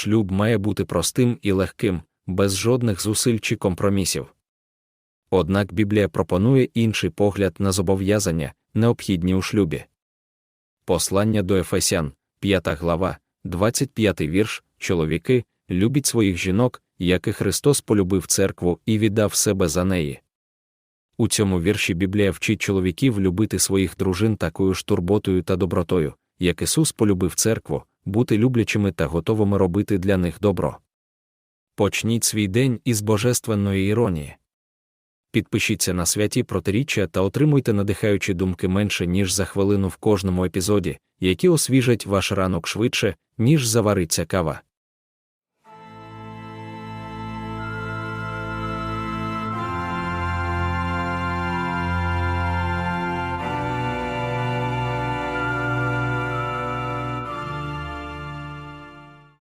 шлюб має бути простим і легким, без жодних зусиль чи компромісів. Однак Біблія пропонує інший погляд на зобов'язання, необхідні у шлюбі. Послання до Ефесян, 5 глава, 25 вірш, чоловіки, любіть своїх жінок, як і Христос полюбив церкву і віддав себе за неї. У цьому вірші Біблія вчить чоловіків любити своїх дружин такою ж турботою та добротою, як Ісус полюбив церкву, бути люблячими та готовими робити для них добро. Почніть свій день із божественної іронії. Підпишіться на святі протиріччя та отримуйте надихаючі думки менше, ніж за хвилину в кожному епізоді, які освіжать ваш ранок швидше, ніж завариться кава.